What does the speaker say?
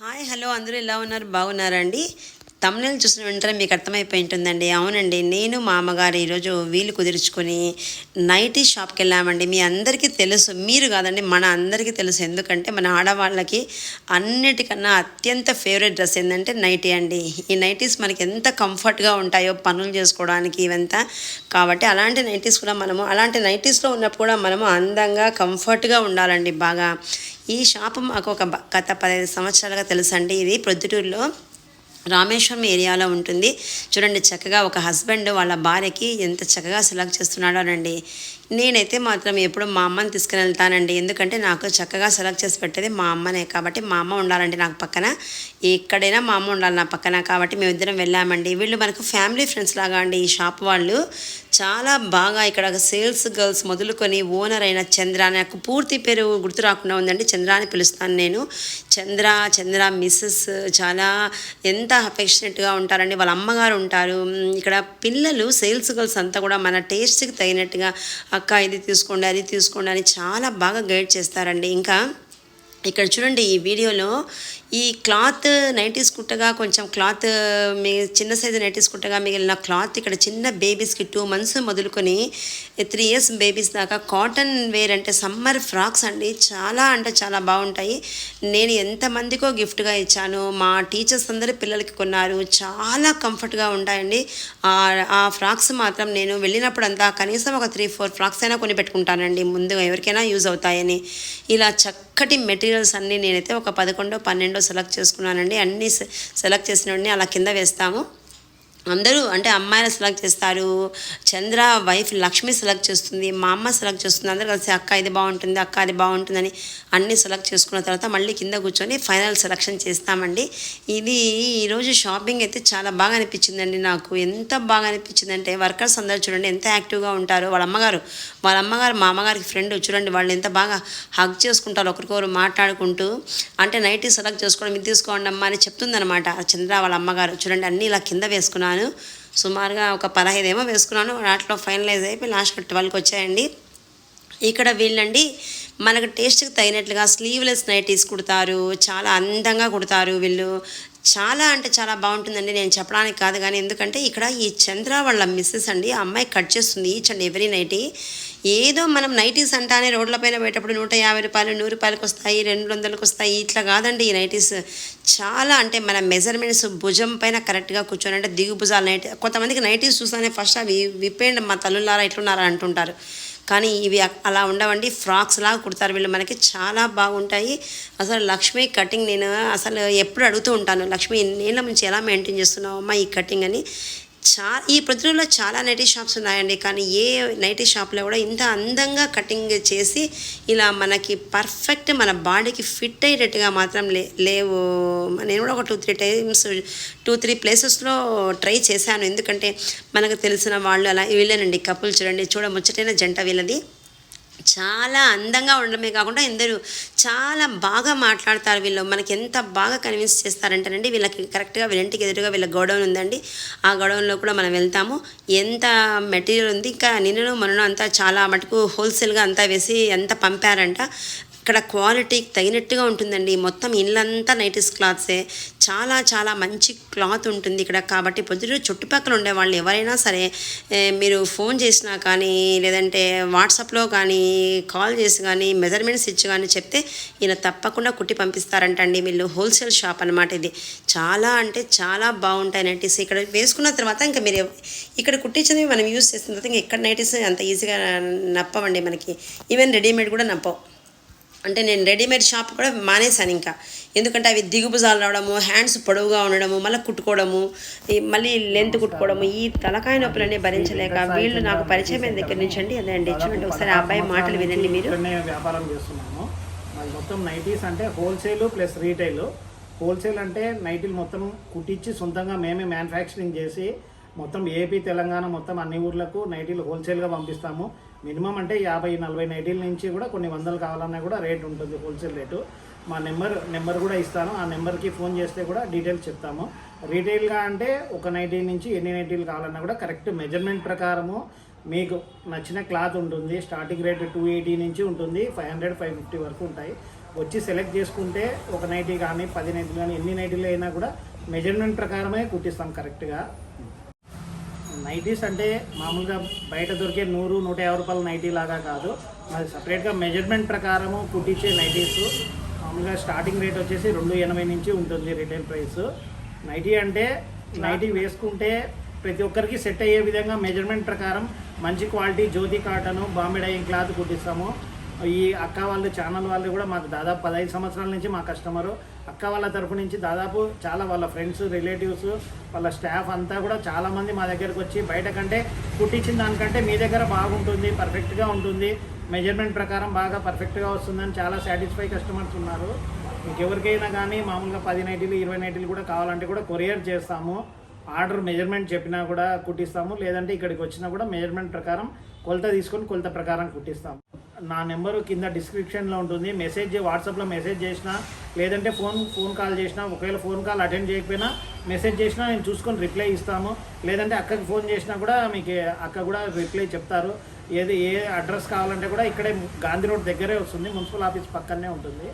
Hi hello అందరూ ఎలా ఉన్నారు? బాగున్నారండి? తమిళ చూసిన వెంటనే మీకు అర్థమైపోయి ఉంటుందండి. అవునండి నేను మా అమ్మగారు ఈరోజు వీలు కుదుర్చుకొని నైటీ షాప్కి వెళ్ళామండి. మీ అందరికీ తెలుసు మీరు కాదండి మన అందరికీ తెలుసు. ఎందుకంటే మన ఆడవాళ్ళకి అన్నిటికన్నా అత్యంత ఫేవరెట్ డ్రెస్ ఏంటంటే నైటీ అండి. ఈ నైటీస్ మనకి ఎంత కంఫర్ట్గా ఉంటాయో పనులు చేసుకోవడానికి ఇవంతా. కాబట్టి అలాంటి నైటీస్ కూడా మనము అలాంటి నైటీస్లో ఉన్నప్పుడు కూడా మనము అందంగా కంఫర్ట్గా ఉండాలండి బాగా. ఈ షాపు మాకు ఒక గత పదహైదు సంవత్సరాలుగా తెలుసండి. ఇది ప్రొద్దుటూరులో రామేశ్వరం ఏరియాలో ఉంటుంది. చూడండి చక్కగా ఒక హస్బెండ్ వాళ్ళ భార్యకి ఎంత చక్కగా సెలెక్ట్ చేస్తున్నాడోనండి. నేనైతే మాత్రం ఎప్పుడు మా అమ్మని తీసుకుని వెళ్తానండి ఎందుకంటే నాకు చక్కగా సెలెక్ట్ చేసి పెట్టేది మా అమ్మనే. కాబట్టి మా అమ్మ ఉండాలండి నాకు పక్కన. ఎక్కడైనా మా అమ్మ ఉండాలి నా పక్కన. కాబట్టి మేమిద్దరం వెళ్ళామండి. వీళ్ళు మనకు ఫ్యామిలీ ఫ్రెండ్స్ లాగా అండి ఈ షాప్ వాళ్ళు. చాలా బాగా ఇక్కడ సేల్స్ గర్ల్స్ మొదలుకొని ఓనర్ అయిన చంద్ర నాకు పూర్తి పేరు గుర్తు రాకుండా ఉందండి. చంద్ర అని పిలుస్తాను నేను. చంద్ర చంద్ర మిస్సెస్ చాలా ఎంత అఫెక్షనేట్గా ఉంటారండి. వాళ్ళ అమ్మగారు ఉంటారు. ఇక్కడ పిల్లలు సేల్స్ గర్ల్స్ అంతా కూడా మన టేస్ట్కి తగినట్టుగా అక్క ఇది తీసుకోండి అది తీసుకోండి అని చాలా బాగా గైడ్ చేస్తారండి. ఇంకా ఇక్కడ చూడండి ఈ వీడియోలో ఈ క్లాత్ నైటీస్ కుట్టగా కొంచెం క్లాత్ మీ చిన్న సైజు నైటీస్ కుట్టగా మిగిలిన క్లాత్ ఇక్కడ చిన్న బేబీస్కి టూ మంత్స్ మొదలుకొని త్రీ ఇయర్స్ బేబీస్ దాకా కాటన్ వేర్ అంటే సమ్మర్ ఫ్రాక్స్ అండి. చాలా అంటే చాలా బాగుంటాయి. నేను ఎంతమందికో గిఫ్ట్గా ఇచ్చాను. మా టీచర్స్ అందరూ పిల్లలకి కొన్నారు. చాలా కంఫర్ట్గా ఉంటాయండి. ఆ- ఫ్రాక్స్ మాత్రం నేను వెళ్ళినప్పుడంతా కనీసం ఒక త్రీ ఫోర్ ఫ్రాక్స్ అయినా కొని పెట్టుకుంటానండి. ముందుగా ఎవరికైనా యూజ్ అవుతాయని. ఇలా చక్కటి మెటీరియల్ మెటీరియల్స్ అన్నీ నేనైతే ఒక పదకొండో పన్నెండో సెలెక్ట్ చేసుకున్నానండి. అన్నీ సెలెక్ట్ చేసిన అలా కింద వేస్తాము. అందరూ అంటే అమ్మాయిలు సెలెక్ట్ చేస్తారు. చంద్ర వైఫ్ లక్ష్మి సెలెక్ట్ చేస్తుంది. మా అమ్మ సెలెక్ట్ చేస్తుంది. అందరూ కలిసి అక్క ఇది బాగుంటుంది అక్క అది బాగుంటుందని అన్నీ సెలెక్ట్ చేసుకున్న తర్వాత మళ్ళీ కింద కూర్చొని ఫైనల్ సెలెక్షన్ చేస్తామండి. ఇది ఈరోజు షాపింగ్ అయితే చాలా బాగా అనిపించిందండి నాకు. ఎంత బాగా అనిపించిందంటే వర్కర్స్ అందరూ చూడండి ఎంత యాక్టివ్గా ఉంటారు. వాళ్ళ అమ్మగారు వాళ్ళ అమ్మగారు మా అమ్మగారికి ఫ్రెండ్ చూడండి వాళ్ళు ఎంత బాగా హగ్ చేసుకుంటారు. ఒకరికొకరు మాట్లాడుకుంటూ అంటే నైట్ సెలెక్ట్ చేసుకోవడం ఇది తీసుకోండి అమ్మా అని చెప్తుందనమాట చంద్ర వాళ్ళ అమ్మగారు చూడండి అన్నీ ఇలా కింద వేసుకున్నాను. సుమారుగా ఒక పదహైదు ఏమో వేసుకున్నాను. వాటిలో ఫైనలైజ్ అయిపోయి లాస్ట్ ట్వెల్వ్కి వచ్చాయండి. ఇక్కడ వీళ్ళండి మనకు టేస్ట్కి తగినట్లుగా స్లీవ్లెస్ నైటీస్ కుడతారు. చాలా అందంగా కుడతారు వీళ్ళు. చాలా అంటే చాలా బాగుంటుందండి. నేను చెప్పడానికి కాదు కానీ ఎందుకంటే ఇక్కడ ఈ చంద్ర వాళ్ళ మిస్సెస్ అండి. ఆ అమ్మాయి కట్ చేస్తుంది ఈచ్ అండ్ ఎవ్రీ నైటీ ఏదో మనం నైటీస్ అంటానే రోడ్లపైన పోయేటప్పుడు నూట యాభై రూపాయలు నూరు రూపాయలకు వస్తాయి రెండు వందలకు వస్తాయి ఇట్లా కాదండి ఈ నైటీస్. చాలా అంటే మన మెజర్మెంట్స్ భుజం పైన కరెక్ట్గా కూర్చొని అంటే దిగు భుజాలు నైటీ కొంతమందికి నైటీస్ చూస్తానే ఫస్ట్ అవి విప్పేయండి మా తల్లులారా ఇట్లున్నారా అంటుంటారు. కానీ ఇవి అలా ఉండవండి ఫ్రాక్స్ లాగా కుడతారు వీళ్ళు. మనకి చాలా బాగుంటాయి. అసలు లక్ష్మి కటింగ్ నేను అసలు ఎప్పుడు అడుగుతూ ఉంటాను లక్ష్మి ఇన్నేళ్ళ నుంచి ఎలా మెయింటైన్ చేస్తున్నావు అమ్మా ఈ కటింగ్ అని. చా ఈ ప్రతిలో చాలా నైటీ షాప్స్ ఉన్నాయండి. కానీ ఏ నైటీ షాప్లో కూడా ఇంత అందంగా కటింగ్ చేసి ఇలా మనకి పర్ఫెక్ట్ మన బాడీకి ఫిట్ అయ్యేటట్టుగా మాత్రం లే లేవు. నేను కూడా ఒక two three times two three ప్లేసెస్లో ట్రై చేశాను. ఎందుకంటే మనకు తెలిసిన వాళ్ళు అలా వీళ్ళేనండి. కపుల్ చూడండి చూడ ముచ్చటైన జంట వీళ్ళది. చాలా అందంగా ఉండడమే కాకుండా ఎందరూ చాలా బాగా మాట్లాడతారు వీళ్ళు. మనకి ఎంత బాగా కన్విన్స్ చేస్తారంటేనండి వీళ్ళకి కరెక్ట్గా వీళ్ళంటికి ఎదురుగా వీళ్ళ గోడౌన్ ఉందండి. ఆ గోడౌన్లో కూడా మనం వెళ్తాము. ఎంత మెటీరియల్ ఉంది. ఇంకా నిన్నను మనను అంతా చాలా మటుకు హోల్సేల్గా అంతా వేసి ఎంత పంపారంట. ఇక్కడ క్వాలిటీకి తగినట్టుగా ఉంటుందండి. మొత్తం ఇల్లంతా నైటీస్ క్లాత్సే. చాలా చాలా మంచి క్లాత్ ఉంటుంది ఇక్కడ. కాబట్టి పొద్దుటూరు చుట్టుపక్కల ఉండే వాళ్ళు ఎవరైనా సరే మీరు ఫోన్ చేసినా కానీ లేదంటే వాట్సాప్లో కానీ కాల్ చేసి కానీ మెజర్మెంట్స్ ఇచ్చి కానీ చెప్తే ఈయన తప్పకుండా కుట్టి పంపిస్తారంటండి. వీళ్ళు హోల్సేల్ షాప్ అనమాట ఇది. చాలా అంటే చాలా బాగుంటాయి నైటీస్. ఇక్కడ వేసుకున్న తర్వాత ఇంకా మీరు ఇక్కడ కుట్టించినవి మనం యూస్ చేసిన తర్వాత ఇంకా ఎక్కడ నైటీస్ అంత ఈజీగా నప్పవండి మనకి. ఈవెన్ రెడీమేడ్ కూడా నప్పవు. అంటే నేను రెడీమేడ్ షాప్ కూడా మానేశాను ఇంకా. ఎందుకంటే అవి దిగుబుజాలు రావడము హ్యాండ్స్ పొడవుగా ఉండడము మళ్ళీ కుట్టుకోవడము మళ్ళీ లెంత్ కుట్టుకోవడము ఈ తలకాయ నొప్పులన్నీ భరించలేక వీళ్ళు నాకు పరిచయం అయిన దగ్గర నుంచి అండి అదే అండి చూడండి ఒకసారి ఆ అబ్బాయి మాటలు వినండి మీరు. వ్యాపారం చేస్తున్నాము. మొత్తం నైటీస్ అంటే హోల్సేల్ ప్లస్ రీటైల్. హోల్సేల్ అంటే నైటీలు మొత్తం కుట్టించి సొంతంగా మేమే మ్యానుఫ్యాక్చరింగ్ చేసి మొత్తం ఏపీ తెలంగాణ మొత్తం అన్ని ఊర్లకు నైటీలు హోల్సేల్గా పంపిస్తాము. మినిమం అంటే యాభై నలభై నైటీల నుంచి కూడా కొన్ని వందలు కావాలన్నా కూడా రేట్ ఉంటుంది హోల్సేల్ రేటు. మా నెంబర్ నెంబర్ కూడా ఇస్తాను. ఆ నెంబర్కి ఫోన్ చేస్తే కూడా డీటెయిల్స్ చెప్తాము. రీటైల్గా అంటే ఒక నైటీ నుంచి ఎన్ని నైటీలు కావాలన్నా కూడా కరెక్ట్ మెజర్మెంట్ ప్రకారము మీకు నచ్చిన క్లాత్ ఉంటుంది. స్టార్టింగ్ రేట్ టూ ఎయిటీ నుంచి ఉంటుంది. ఫైవ్ హండ్రెడ్ ఫైవ్ ఫిఫ్టీ వరకు ఉంటాయి. వచ్చి సెలెక్ట్ చేసుకుంటే ఒక నైటీ కానీ పది నైటీలు కానీ ఎన్ని నైటీలు అయినా కూడా మెజర్మెంట్ ప్రకారమే కుట్టిస్తాం కరెక్ట్గా. నైటీస్ అంటే మామూలుగా బయట దొరికే నూరు నూట యాభై రూపాయల నైటీ లాగా కాదు. మరి సపరేట్గా మెజర్మెంట్ ప్రకారము కుట్టించే నైటీస్ మామూలుగా స్టార్టింగ్ రేట్ వచ్చేసి రెండు ఎనభై నుంచి ఉంటుంది రిటైల్ ప్రైస్. నైటీ అంటే నైటీ వేసుకుంటే ప్రతి ఒక్కరికి సెట్ అయ్యే విధంగా మెజర్మెంట్ ప్రకారం మంచి quality Jyothi cotton Bombay dyeing cloth కుట్టిస్తాము. ఈ అక్క వాళ్ళు ఛానల్ వాళ్ళు కూడా మాకు దాదాపు పదహైదు సంవత్సరాల నుంచి మా కస్టమరు అక్క వాళ్ళ తరఫు నుంచి దాదాపు చాలా వాళ్ళ ఫ్రెండ్స్ రిలేటివ్స్ వాళ్ళ స్టాఫ్ అంతా కూడా చాలామంది మా దగ్గరకు వచ్చి బయట కంటే కుట్టించిన దానికంటే మీ దగ్గర బాగుంటుంది పర్ఫెక్ట్గా ఉంటుంది. మెజర్మెంట్ ప్రకారం బాగా పర్ఫెక్ట్గా వస్తుందని చాలా సాటిస్ఫై కస్టమర్స్ ఉన్నారు. మీకు ఎవరికైనా కానీ మామూలుగా పది నైటీలు ఇరవై నైటీలు కూడా కావాలంటే కూడా కొరియర్ చేస్తాము. ఆర్డర్ మెజర్మెంట్ చెప్పినా కూడా కుట్టిస్తాము. లేదంటే ఇక్కడికి వచ్చినా కూడా మెజర్మెంట్ ప్రకారం కొలత తీసుకొని కొలత ప్రకారం కుట్టిస్తాము. నా నెంబరు కింద డిస్క్రిప్షన్లో ఉంటుంది. మెసేజ్ వాట్సాప్లో మెసేజ్ చేసినా లేదంటే ఫోన్ ఫోన్ కాల్ చేసినా ఒకవేళ ఫోన్ కాల్ అటెండ్ చేయకపోయినా మెసేజ్ చేసినా నేను చూసుకొని రిప్లై ఇస్తాము. లేదంటే అక్కకి ఫోన్ చేసినా కూడా మీకు అక్క కూడా రిప్లై చెప్తారు. ఏది ఏ అడ్రస్ కావాలంటే కూడా ఇక్కడే గాంధీ రోడ్ దగ్గరే వస్తుంది. మున్సిపల్ ఆఫీస్ పక్కనే ఉంటుంది.